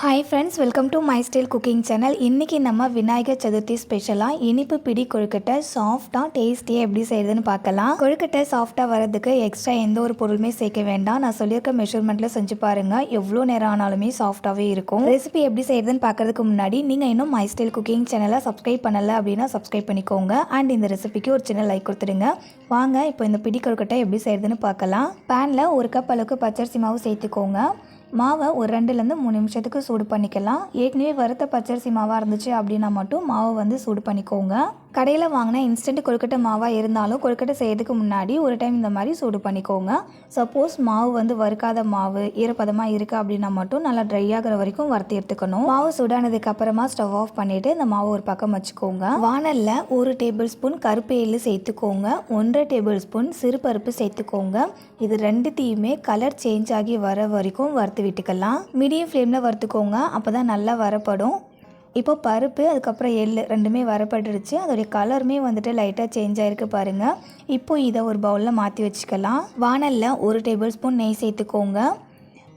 Hi friends welcome to my style cooking channel இன்றைக்கி நம்ம விநாயகர் சதுர்த்தி ஸ்பெஷலாக இனிப்பு பிடி கொழுக்கட்டை சாஃப்டாக டேஸ்டியாக எப்படி செய்யுதுன்னு பார்க்கலாம். கொழுக்கட்டை சாஃப்டாக வரதுக்கு எக்ஸ்ட்ரா எந்த ஒரு பொருளுமே சேர்க்க வேண்டாம். நான் சொல்லியிருக்க மெஷர்மெண்ட்டில் செஞ்சு பாருங்கள் எவ்வளோ நேரம் ஆனாலுமே சாஃப்டாகவே இருக்கும். ரெசிபி எப்படி செய்யுதுன்னு பார்க்கறதுக்கு முன்னாடி நீங்கள் இன்னும் மை ஸ்டைல் குக்கிங் சேனலை சப்ஸ்கிரைப் பண்ணலை அப்படின்னா சப்ஸ்கிரைப் பண்ணிக்கோங்க. அண்ட் இந்த ரெசிபிக்கு ஒரு சின்ன லைக் கொடுத்துடுங்க. வாங்க இப்போ இந்த பிடி கொழுக்கட்டை எப்படி செய்யுதுன்னு பார்க்கலாம். பேனில் ஒரு கப் அளவுக்கு பச்சரிசி மாவு சேர்த்துக்கோங்க. மாவை ஒரு ரெண்டுலேருந்து மூணு நிமிஷத்துக்கு சூடு பண்ணிக்கலாம். ஏற்கனவே வறுத்த பச்சரிசி மாவாக இருந்துச்சு அப்படின்னா மட்டும் மாவை வந்து சூடு பண்ணிக்கோங்க. கடையில் வாங்கினா இன்ஸ்டன்ட் கொழுக்கட்டை மாவாக இருந்தாலும் கொழுக்கட்டை செய்யறதுக்கு முன்னாடி ஒரு டைம் இந்த மாதிரி சூடு பண்ணிக்கோங்க. சப்போஸ் மாவு வந்து வறுக்காத மாவு ஈரப்பதமாக இருக்குது அப்படின்னா மட்டும் நல்லா ட்ரை ஆகிற வரைக்கும் வறுத்து எடுத்துக்கணும். மாவு சூடானதுக்கு அப்புறமா ஸ்டவ் ஆஃப் பண்ணிவிட்டு இந்த மாவு ஒரு பக்கம் வச்சுக்கோங்க. வானலில் ஒரு டேபிள் ஸ்பூன் கருப்பு எள்ளு சேர்த்துக்கோங்க. ஒன்றரை டேபிள் ஸ்பூன் சிறுபருப்பு சேர்த்துக்கோங்க. இது ரெண்டுத்தையுமே கலர் சேஞ்ச் ஆகி வர வரைக்கும் வறுத்து விட்டுக்கலாம். மீடியம் ஃப்ளேமில் வறுத்துக்கோங்க. அப்போ தான் நல்லா வரப்படும். இப்போ பருப்பு அதுக்கப்புறம் எள் ரெண்டுமே வரப்பட்டுருச்சு அதோடைய கலருமே வந்துட்டு லைட்டாக சேஞ்ச் ஆகிருக்கு பாருங்கள் இப்போ இதை ஒரு பவுலில் மாற்றி வச்சுக்கலாம். வானலில் ஒரு டேபிள் ஸ்பூன் நெய் சேர்த்துக்கோங்க.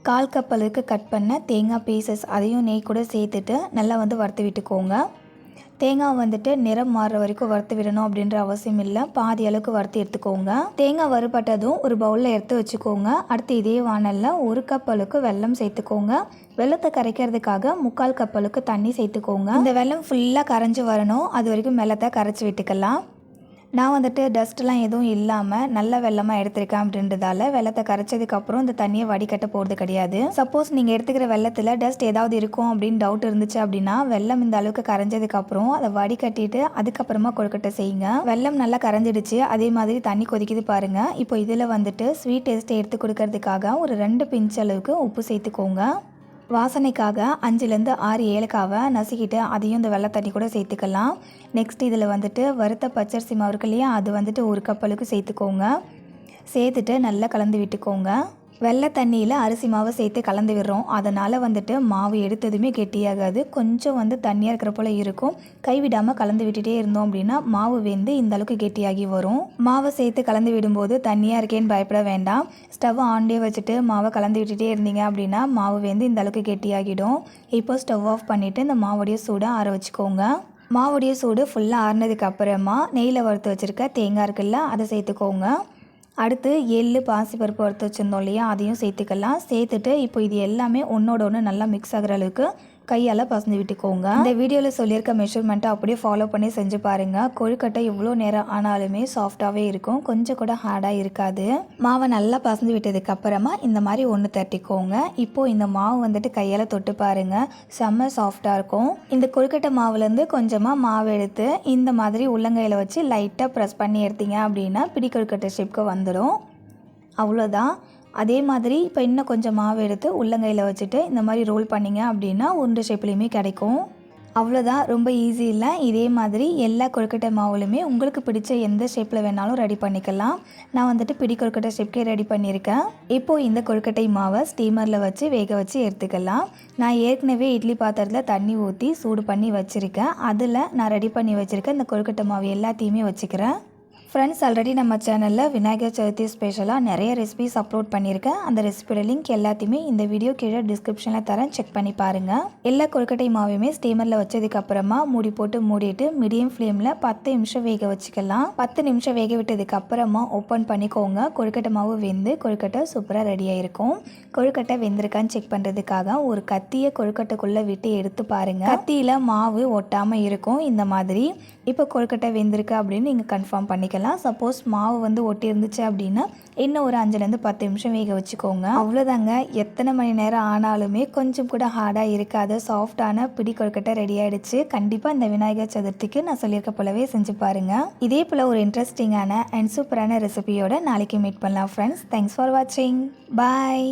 கால் கப்பலுக்கு கட் பண்ண தேங்காய் பீசஸ் அதையும் நெய் கூட சேர்த்துட்டு நல்லா வந்து வறுத்து விட்டுக்கோங்க. தேங்காய் வந்துட்டு நிறம் மாறுற வரைக்கும் வறுத்து விடணும் அப்படின்ற அவசியம் இல்லை. பாதி அளவுக்கு வறுத்து எடுத்துக்கோங்க. தேங்காய் வறுபட்டதும் ஒரு பவுலில் எடுத்து வச்சுக்கோங்க. அடுத்து இதே வானலில் ஒரு கப் அளவுக்கு வெல்லம் சேர்த்துக்கோங்க. வெள்ளத்தை கரைக்கிறதுக்காக முக்கால் கப் அளவுக்கு தண்ணி சேர்த்துக்கோங்க. இந்த வெல்லம் ஃபுல்லாக கரைஞ்சி வரணும். அது வரைக்கும் வெள்ளத்தை கரைச்சி விட்டுக்கலாம். நான் வந்துட்டு டஸ்ட்லாம் எதுவும் இல்லாமல் நல்ல வெள்ளமாக எடுத்திருக்கேன் அப்படின்றதால வெள்ளத்தை கரைச்சதுக்கப்புறம் இந்த தண்ணியை வடிகட்ட போகிறது கிடையாது. சப்போஸ் நீங்கள் எடுத்துக்கிற வெள்ளத்தில் டஸ்ட் ஏதாவது இருக்கும் அப்படின்னு டவுட் இருந்துச்சு அப்படின்னா வெள்ளம் இந்த அளவுக்கு கரைஞ்சதுக்கப்புறம் அதை வடிகட்டிட்டு அதுக்கப்புறமா கொழுக்கட்டை செய்யுங்க. வெள்ளம் நல்லா கரைஞ்சிடுச்சு அதே மாதிரி தண்ணி கொதிக்குது பாருங்கள் இப்போ இதில் வந்துட்டு ஸ்வீட் டேஸ்ட்டை எடுத்து கொடுக்கறதுக்காக ஒரு ரெண்டு பிஞ்ச் அளவுக்கு உப்பு சேர்த்துக்கோங்க. வாசனைக்காக அஞ்சுலேருந்து ஆறு ஏலக்காவை நசுக்கிட்டு அதையும் இந்த வெள்ளை தண்ணி கூட சேர்த்துக்கலாம். நெக்ஸ்ட் இதில் வந்துட்டு வறுத்த பச்சரிசி மாவு இருக்கு இல்லையா அது வந்துட்டு ஒரு கப்பலுக்கு சேர்த்துக்கோங்க. சேர்த்துட்டு நல்லா கலந்து விட்டுக்கோங்க. வெள்ளை தண்ணியில் அரிசி மாவை சேர்த்து கலந்து விடுறோம். அதனால் வந்துட்டு மாவு எடுத்ததுமே கெட்டியாகாது. கொஞ்சம் வந்து தண்ணியாக இருக்கிற போல் இருக்கும். கைவிடாமல் கலந்து விட்டுட்டே இருந்தோம் அப்படின்னா மாவு வெந்து இந்த அளவுக்கு கெட்டியாகி வரும். மாவை சேர்த்து கலந்து விடும்போது தண்ணியாக இருக்கேன்னு பயப்பட வேண்டாம். ஸ்டவ் ஆன்லேயே வச்சுட்டு மாவை கலந்து விட்டுட்டே இருந்தீங்க அப்படின்னா மாவு வெந்து இந்த அளவுக்கு கெட்டியாகிடும். இப்போ ஸ்டவ் ஆஃப் பண்ணிவிட்டு இந்த மாவுடைய சூடை ஆற வச்சுக்கோங்க. மாவுடைய சூடு ஃபுல்லாக ஆறினதுக்கு அப்புறமா நெய்யில் வறுத்து வச்சுருக்க தேங்காய் இருக்குல்ல அதை சேர்த்துக்கோங்க. அடுத்து எள்ளு பாசிப்பருப்பு வறுத்து வச்சுருந்தோம் இல்லையா? அதையும் சேர்த்துக்கலாம். சேர்த்துட்டு இப்போ இது எல்லாமே ஒன்றோட ஒன்று நல்லா மிக்ஸ் ஆகிற அளவுக்கு கையால் பசந்து விட்டுக்கோங்க. இந்த வீடியோவில் சொல்லியிருக்க மெஷர்மெண்ட்டை அப்படியே ஃபாலோ பண்ணி செஞ்சு பாருங்கள் கொழுக்கட்டை எவ்வளோ நேரம் ஆனாலுமே சாஃப்டாகவே இருக்கும். கொஞ்சம் கூட ஹார்டாக இருக்காது. மாவை நல்லா பசந்து விட்டதுக்கு அப்புறமா இந்த மாதிரி ஒன்று தட்டிக்கோங்க. இப்போது இந்த மாவு வந்துட்டு கையால் தொட்டு பாருங்கள் செம்ம சாஃப்டாக இருக்கும். இந்த கொழுக்கட்டை மாவுலேருந்து கொஞ்சமாக மாவு எடுத்து இந்த மாதிரி உள்ளங்கையில் வச்சு லைட்டாக ப்ரெஸ் பண்ணி எடுத்தீங்க அப்படின்னா பிடி கொழுக்கட்டை ஷேப்க்கு வந்துடும் அவ்வளோதான் அதே மாதிரி இப்போ இன்னும் கொஞ்சம் மாவு எடுத்து உள்ளங்கையில் வச்சுட்டு இந்த மாதிரி ரோல் பண்ணிங்க அப்படின்னா உருண்டை ஷேப்லேயுமே கிடைக்கும். அவ்வளோதான் ரொம்ப ஈஸி இல்லை. இதே மாதிரி எல்லா கொழுக்கட்டை மாவுலையுமே உங்களுக்கு பிடிச்ச எந்த ஷேப்பில் வேணாலும் ரெடி பண்ணிக்கலாம். நான் வந்துட்டு பிடி கொழுக்கட்டை ஷேப்கே ரெடி பண்ணியிருக்கேன். இப்போது இந்த கொழுக்கட்டை மாவை ஸ்டீமரில் வச்சு வேக வச்சு எடுத்துக்கலாம். நான் ஏற்கனவே இட்லி பாத்திரத்தில் தண்ணி ஊற்றி சூடு பண்ணி வச்சுருக்கேன். அதில் நான் ரெடி பண்ணி வச்சுருக்கேன் இந்த கொழுக்கட்டை மாவு எல்லாத்தையுமே வச்சுக்கிறேன். ஃப்ரெண்ட்ஸ் ஆல்ரெடி நம்ம சேனலில் விநாயகர் சதுர்த்தி ஸ்பெஷலாக நிறைய ரெசிபிஸ் அப்லோட் பண்ணியிருக்கேன். அந்த ரெசிபியோட லிங்க் எல்லாத்தையுமே இந்த வீடியோ கீழே டிஸ்கிரிப்ஷனில் தரேன். செக் பண்ணி பாருங்கள் எல்லா கொழுக்கட்டை மாவையுமே ஸ்டீமரில் வச்சதுக்கப்புறமா மூடி போட்டு மூடிட்டு மீடியம் ஃப்ளேமில் பத்து நிமிஷம் வேக வச்சுக்கலாம். பத்து நிமிஷம் வேக விட்டதுக்கப்புறமா ஓப்பன் பண்ணிக்கோங்க. கொழுக்கட்டை மாவு வெந்து கொழுக்கட்டை சூப்பராக ரெடியாக இருக்கும் கொழுக்கட்டை வெந்திருக்கான்னு செக் பண்ணுறதுக்காக ஒரு கத்தியை கொழுக்கட்டைக்குள்ளே விட்டு எடுத்து பாருங்கள் கத்தியில் மாவு ஒட்டாமல் இருக்கும். இந்த மாதிரி. இப்போ கொழுக்கட்டை வெந்திருக்கு அப்படின்னு நீங்கள் கன்ஃபார்ம் பண்ணிக்கலாம். சப்போஸ் மாவு வந்து ஒட்டி இருந்துச்சு அப்படின்னா இன்னும் ஒரு அஞ்சுலேருந்து பத்து நிமிஷம் வேக வச்சுக்கோங்க. அவ்வளோதாங்க. எத்தனை மணி நேரம் ஆனாலுமே கொஞ்சம் கூட ஹார்டாக இருக்காது. சாஃப்டான பிடி கொழுக்கட்டை ரெடி ஆகிடுச்சு கண்டிப்பாக இந்த விநாயகர் சதுர்த்திக்கு நான் சொல்லியிருக்க போலவே செஞ்சு பாருங்கள் இதே போல் ஒரு இன்ட்ரெஸ்டிங்கான அண்ட் சூப்பரான ரெசிபியோட நாளைக்கு மீட் பண்ணலாம் ஃப்ரெண்ட்ஸ் தேங்க்ஸ் ஃபார் வாட்சிங் பாய்